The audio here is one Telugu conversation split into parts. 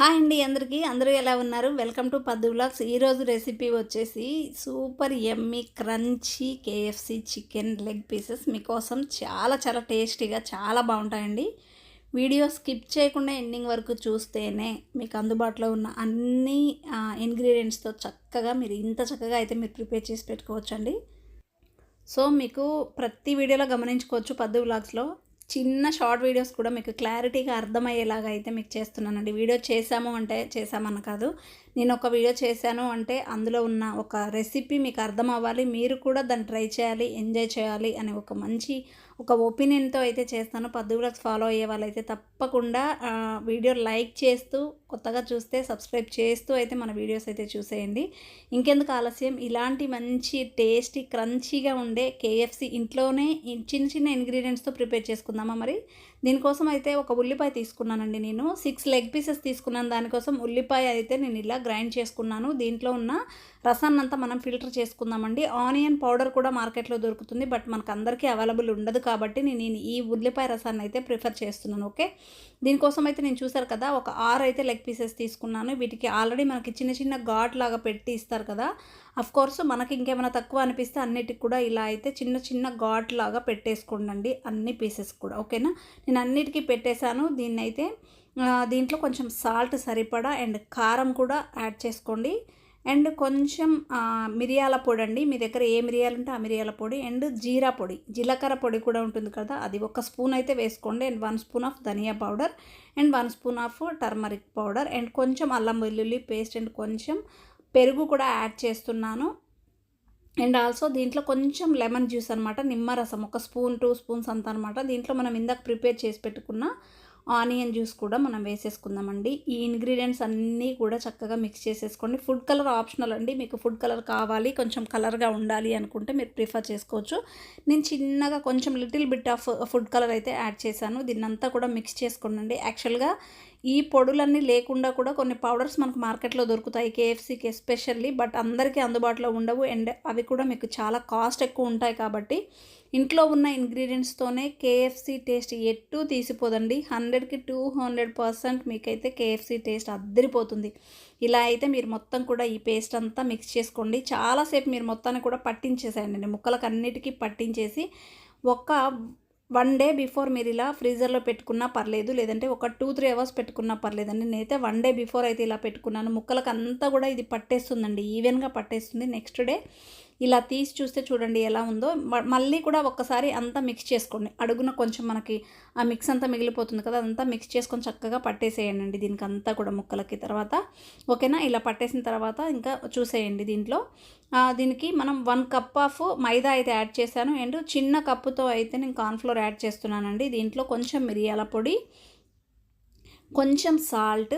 హాయ్ అండి అందరికీ. అందరూ ఎలా ఉన్నారు? వెల్కమ్ టు పద్దు బ్లాగ్స్ ఈరోజు రెసిపీ వచ్చేసి super yummy crunchy KFC chicken leg pieces. మీకోసం చాలా చాలా టేస్టీగా చాలా బాగుంటాయండి. వీడియో స్కిప్ చేయకుండా ఎండింగ్ వరకు చూస్తేనే మీకు అందుబాటులో ఉన్న అన్ని ఇంగ్రీడియంట్స్తో చక్కగా మీరు ఇంత చక్కగా అయితే మీరు ప్రిపేర్ చేసి పెట్టుకోవచ్చండి. సో మీకు ప్రతి వీడియోలో గమనించుకోవచ్చు పద్దు బ్లాగ్స్లో చిన్న షార్ట్ వీడియోస్ కూడా మీకు క్లారిటీగా అర్థమయ్యేలాగా అయితే మీకు చేస్తున్నానండి. వీడియో చేశాము అంటే చేశామన్న కాదు. నేను ఒక వీడియో చేశాను అంటే అందులో ఉన్న ఒక రెసిపీ మీకు అర్థం అవ్వాలి మీరు కూడా దాన్ని ట్రై చేయాలి ఎంజాయ్ చేయాలి అనే ఒక మంచి ఒక ఒపీనియన్తో అయితే చేస్తాను. పద్దుగులకు ఫాలో అయ్యే వాళ్ళైతే తప్పకుండా వీడియో లైక్ చేస్తూ కొత్తగా చూస్తే సబ్స్క్రైబ్ చేస్తూ అయితే మన వీడియోస్ అయితే చూసేయండి. ఇంకెందుకు ఆలస్యం? ఇలాంటి మంచి టేస్టీ క్రంచీగా ఉండే కేఎఫ్సి ఇంట్లోనే చిన్న చిన్న ఇంగ్రీడియంట్స్తో ప్రిపేర్ చేసుకుందామా మరి? దీనికోసం అయితే ఒక ఉల్లిపాయ తీసుకున్నానండి నేను. సిక్స్ లెగ్ పీసెస్ తీసుకున్నాను. దానికోసం ఉల్లిపాయ అయితే నేను ఇలా గ్రైండ్ చేసుకున్నాను. దీంట్లో ఉన్న రసాన్ని అంతా మనం ఫిల్టర్ చేసుకుందామండి. ఆనియన్ పౌడర్ కూడా మార్కెట్లో దొరుకుతుంది. బట్ మనకు అందరికీ అవైలబుల్ ఉండదు కాబట్టి నేను ఈ ఉల్లిపాయ రసాన్ని అయితే ప్రిఫర్ చేస్తున్నాను. ఓకే? దీనికోసం అయితే నేను చూసారు కదా ఒక ఆరు అయితే లెగ్ పీసెస్ తీసుకున్నాను. వీటికి ఆల్రెడీ మనకి చిన్న చిన్న ఘాట్ లాగా పెట్టి ఇస్తారు కదా కోర్స్ మనకి ఇంకేమైనా తక్కువ అనిపిస్తే అన్నిటికి కూడా ఇలా అయితే చిన్న చిన్న ఘాట్ లాగా పెట్టేసుకోండి అన్ని పీసెస్ కూడా ఓకేనా నేను అన్నిటికీ పెట్టేశాను దీన్ని అయితే దీంట్లో కొంచెం సాల్ట్ సరిపడా అండ్ కారం కూడా యాడ్ చేసుకోండి. అండ్ కొంచెం మిరియాల పొడి అండి మీ దగ్గర ఏ మిరియాలు ఉంటే ఆ మిరియాల పొడి అండ్ జీరా పొడి జీలకర్ర పొడి కూడా ఉంటుంది కదా అది ఒక స్పూన్ అయితే వేసుకోండి and one spoon of dhania powder and one spoon of turmeric powder and కొంచెం అల్లం వెల్లుల్లి పేస్ట్ అండ్ కొంచెం పెరుగు కూడా యాడ్ చేస్తున్నాను. అండ్ ఆల్సో దీంట్లో కొంచెం లెమన్ జ్యూస్ అనమాట నిమ్మరసం ఒక స్పూన్ టూ స్పూన్స్ అంత అనమాట దీంట్లో మనం ఇందాక ప్రిపేర్ చేసి పెట్టుకున్న ఆనియన్ జ్యూస్ కూడా మనం వేసేసుకుందామండి. ఈ ఇంగ్రీడియంట్స్ అన్నీ కూడా చక్కగా మిక్స్ చేసేసుకోండి. ఫుడ్ కలర్ ఆప్షనల్ అండి. మీకు ఫుడ్ కలర్ కావాలి కొంచెం కలర్గా ఉండాలి అనుకుంటే మీరు ప్రిఫర్ చేసుకోవచ్చు. నేను చిన్నగా కొంచెం little bit of food colour అయితే యాడ్ చేశాను. దీన్నంతా కూడా మిక్స్ చేసుకోండి. యాక్చువల్గా ఈ పొడులన్నీ లేకుండా కూడా కొన్ని పౌడర్స్ మనకు మార్కెట్లో దొరుకుతాయి కేఎఫ్సీకి ఎస్పెషల్లీ. బట్ అందరికీ అందుబాటులో ఉండవు. అండ్ అవి కూడా మీకు చాలా కాస్ట్ ఎక్కువ ఉంటాయి కాబట్టి ఇంట్లో ఉన్న ఇంగ్రీడియంట్స్తోనే కేఎఫ్సీ టేస్ట్ ఎట్టూ తీసిపోదండి. హండ్రెడ్కి టూ హండ్రెడ్ పర్సెంట్ మీకైతే కేఎఫ్సీ టేస్ట్ అద్దరిపోతుంది. ఇలా అయితే మీరు మొత్తం కూడా ఈ పేస్ట్ అంతా మిక్స్ చేసుకోండి. చాలాసేపు మీరు మొత్తాన్ని కూడా పట్టించేసేయండి. ముక్కలకు అన్నిటికీ పట్టించేసి ఒక వన్ డే బిఫోర్ మీరు ఇలా ఫ్రీజర్లో పెట్టుకున్నా పర్లేదు లేదంటే ఒక టూ త్రీ అవర్స్ పెట్టుకున్నా పర్లేదండి. నేనైతే వన్ డే బిఫోర్ అయితే ఇలా పెట్టుకున్నాను. ముక్కలకు అంతా కూడా ఇది పట్టేస్తుందండి. ఈవెన్గా పట్టేస్తుంది. నెక్స్ట్ డే ఇలా తీసి చూస్తే చూడండి ఎలా ఉందో. మళ్ళీ కూడా ఒక్కసారి అంతా మిక్స్ చేసుకోండి. అడుగున కొంచెం మనకి ఆ మిక్స్ అంతా మిగిలిపోతుంది కదా అదంతా మిక్స్ చేసుకొని చక్కగా పట్టేసేయండి దీనికి అంతా కూడా ముక్కలకి. తర్వాత ఓకేనా? ఇలా పట్టేసిన తర్వాత ఇంకా చూసేయండి దీంట్లో. దీనికి మనం వన్ కప్ ఆఫ్ మైదా అయితే యాడ్ చేశాను. అండ్ చిన్న కప్పుతో అయితే నేను కార్న్ఫ్లోర్ యాడ్ చేస్తున్నానండి. దీంట్లో కొంచెం మిరియాల పొడి కొంచెం సాల్ట్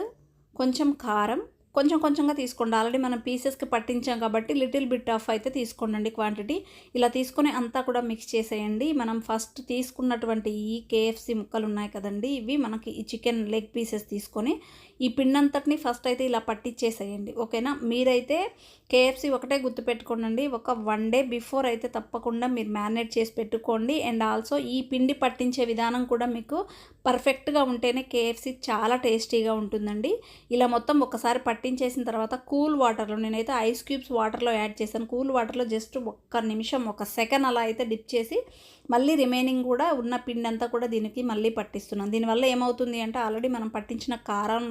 కొంచెం కారం కొంచెం కొంచెంగా తీసుకోండి. ఆల్రెడీ మనం పీసెస్కి పట్టించాం కాబట్టి లిటిల్ బిట్ ఆఫ్ అయితే తీసుకోండి క్వాంటిటీ ఇలా తీసుకొని అంతా కూడా మిక్స్ చేసేయండి. మనం ఫస్ట్ తీసుకున్నటువంటి ఈ కేఎఫ్సి ముక్కలు ఉన్నాయి కదండి ఇవి మనకి ఈ చికెన్ లెగ్ పీసెస్ తీసుకొని ఈ పిండంతటిని ఫస్ట్ అయితే ఇలా పట్టించేసేయండి ఓకేనా మీరైతే కేఎఫ్సి ఒకటే గుర్తుపెట్టుకోండి ఒక వన్ డే బిఫోర్ అయితే తప్పకుండా మీరు మ్యారినేట్ చేసి పెట్టుకోండి. అండ్ ఆల్సో ఈ పిండి పట్టించే విధానం కూడా మీకు పర్ఫెక్ట్గా ఉంటేనే కేఎఫ్సి చాలా టేస్టీగా ఉంటుందండి. ఇలా మొత్తం ఒకసారి పట్టించేసిన తర్వాత కూల్ వాటర్లో నేనైతే ఐస్ క్యూబ్స్ వాటర్లో యాడ్ చేశాను. కూల్ వాటర్లో జస్ట్ ఒక్క నిమిషం ఒక సెకండ్ అలా అయితే డిప్ చేసి మళ్ళీ రిమైనింగ్ కూడా ఉన్న పిండి అంతా కూడా దీనికి మళ్ళీ పట్టిస్తున్నాను. దీనివల్ల ఏమవుతుంది అంటే ఆల్రెడీ మనం పట్టించిన కారం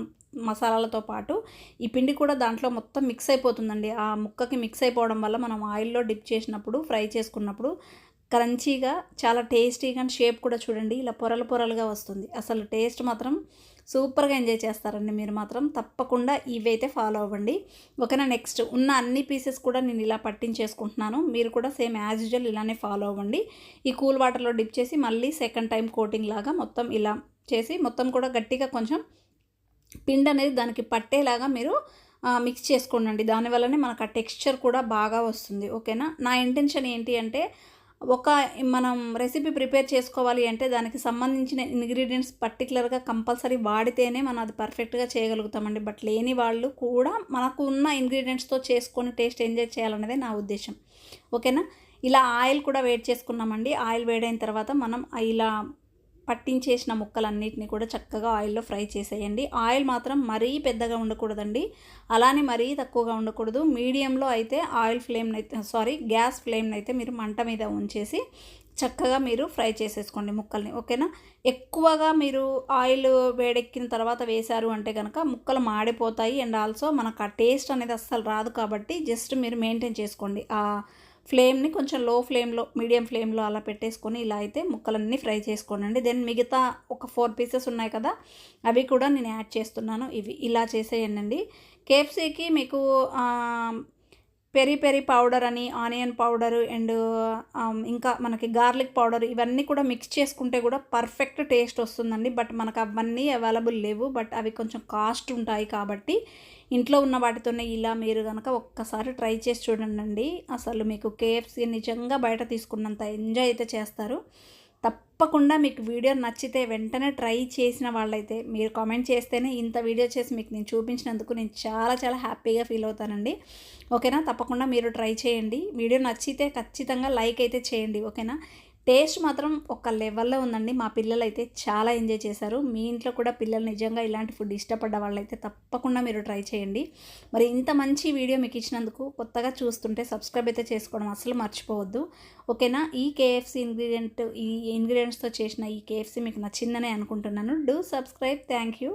మసాలాలతో పాటు ఈ పిండి కూడా దాంట్లో మొత్తం మిక్స్ అయిపోతుందండి. ఆ ముక్కకి మిక్స్ అయిపోవడం వల్ల మనం ఆయిల్లో డిప్ చేసినప్పుడు ఫ్రై చేసుకున్నప్పుడు క్రంచీగా చాలా టేస్టీగా షేప్ కూడా చూడండి ఇలా పొరలు పొరలుగా వస్తుంది. అసలు టేస్ట్ మాత్రం సూపర్గా ఎంజాయ్ చేస్తారండి మీరు మాత్రం. తప్పకుండా ఇవైతే ఫాలో అవ్వండి. ఓకేనా నెక్స్ట్ ఉన్న అన్ని పీసెస్ కూడా నేను ఇలా పట్టించేసుకుంటున్నాను. మీరు కూడా సేమ్ యాజ్ యూజువల్ ఇలానే ఫాలో అవ్వండి. ఈ కూల్ వాటర్లో డిప్ చేసి మళ్ళీ సెకండ్ టైం కోటింగ్ లాగా మొత్తం ఇలా చేసి మొత్తం కూడా గట్టిగా కొంచెం పిండి అనేది దానికి పట్టేలాగా మీరు మిక్స్ చేసుకోండి. దానివల్లనే మనకు ఆ టెక్స్చర్ కూడా బాగా వస్తుంది. ఓకేనా నా ఇంటెన్షన్ ఏంటి అంటే ఒక మనం రెసిపీ ప్రిపేర్ చేసుకోవాలి అంటే దానికి సంబంధించిన ఇంగ్రీడియంట్స్ పర్టికులర్గా కంపల్సరీ వాడితేనే మనం అది పర్ఫెక్ట్గా చేయగలుగుతామండి. బట్ లేని వాళ్ళు కూడా మనకు ఉన్న ఇంగ్రీడియంట్స్తో చేసుకొని టేస్ట్ ఎంజాయ్ చేయాలన్నదే నా ఉద్దేశం. ఓకేనా ఇలా ఆయిల్ కూడా వేడి చేసుకున్నామండి. ఆయిల్ వేడైన తర్వాత మనం ఇలా పట్టించేసిన ముక్కలన్నిటిని కూడా చక్కగా ఆయిల్లో ఫ్రై చేసేయండి. ఆయిల్ మాత్రం మరీ పెద్దగా ఉండకూడదండి. అలానే మరీ తక్కువగా ఉండకూడదు. మీడియంలో అయితే ఆయిల్ ఫ్లేమ్ని అయితే సారీ గ్యాస్ ఫ్లేమ్ని అయితే మీరు మంట మీద ఉంచేసి చక్కగా మీరు ఫ్రై చేసేసుకోండి ముక్కల్ని ఓకేనా? ఎక్కువగా మీరు ఆయిల్ వేడెక్కిన తర్వాత వేశారు అంటే కనుక ముక్కలు మాడిపోతాయి. అండ్ ఆల్సో మనకు ఆ టేస్ట్ అనేది అస్సలు రాదు కాబట్టి జస్ట్ మీరు మెయింటైన్ చేసుకోండి. ఆ ఫ్లేమ్ని కొంచెం లో ఫ్లేమ్లో మీడియం ఫ్లేమ్లో అలా పెట్టేసుకొని ఇలా అయితే ముక్కలన్నీ ఫ్రై చేసుకోనండి. దెన్ మిగతా ఒక ఫోర్ పీసెస్ ఉన్నాయి కదా అవి కూడా నేను యాడ్ చేస్తున్నాను. ఇవి ఇలా చేసేయండి కేఎఫ్సీకి మీకు పెరి పెరి పౌడర్ అని ఆనియన్ పౌడర్ అండ్ ఇంకా మనకి గార్లిక్ పౌడర్ ఇవన్నీ కూడా మిక్స్ చేసుకుంటే కూడా పర్ఫెక్ట్ టేస్ట్ వస్తుందండి. బట్ మనకు అవన్నీ అవైలబుల్ లేవు. బట్ అవి కొంచెం కాస్ట్ ఉంటాయి కాబట్టి ఇంట్లో ఉన్న వాటితోనే ఇలా మీరు కనుక ఒక్కసారి ట్రై చేసి చూడండి అసలు మీకు కేఎఫ్సీ నిజంగా బయట తీసుకున్నంత ఎంజాయ్ అయితే చేస్తారు. తప్పకుండా మీకు వీడియో నచ్చితే వెంటనే ట్రై చేసిన వాళ్ళైతే మీరు కామెంట్ చేస్తేనే ఇంత వీడియో చేసి మీకు నేను చూపించినందుకు నేను చాలా చాలా హ్యాపీగా ఫీల్ అవుతానండి. ఓకేనా? తప్పకుండా మీరు ట్రై చేయండి. వీడియో నచ్చితే ఖచ్చితంగా లైక్ అయితే చేయండి. ఓకేనా? టేస్ట్ మాత్రం ఒక లెవెల్లో ఉందండి. మా పిల్లలు అయితే చాలా ఎంజాయ్ చేశారు. మీ ఇంట్లో కూడా పిల్లలు నిజంగా ఇలాంటి ఫుడ్ ఇష్టపడ్డ వాళ్ళైతే తప్పకుండా మీరు ట్రై చేయండి. మరి ఇంత మంచి వీడియో మీకు ఇచ్చినందుకు కొత్తగా చూస్తుంటే సబ్స్క్రైబ్ అయితే చేసుకోవడం అసలు మర్చిపోవద్దు. ఓకేనా? ఈ కేఎఫ్సి ఇంగ్రీడియంట్ ఈ ఇంగ్రీడియంట్స్తో చేసిన ఈ కేఎఫ్సి మీకు నచ్చిందనే అనుకుంటున్నాను. Do subscribe. Thank you.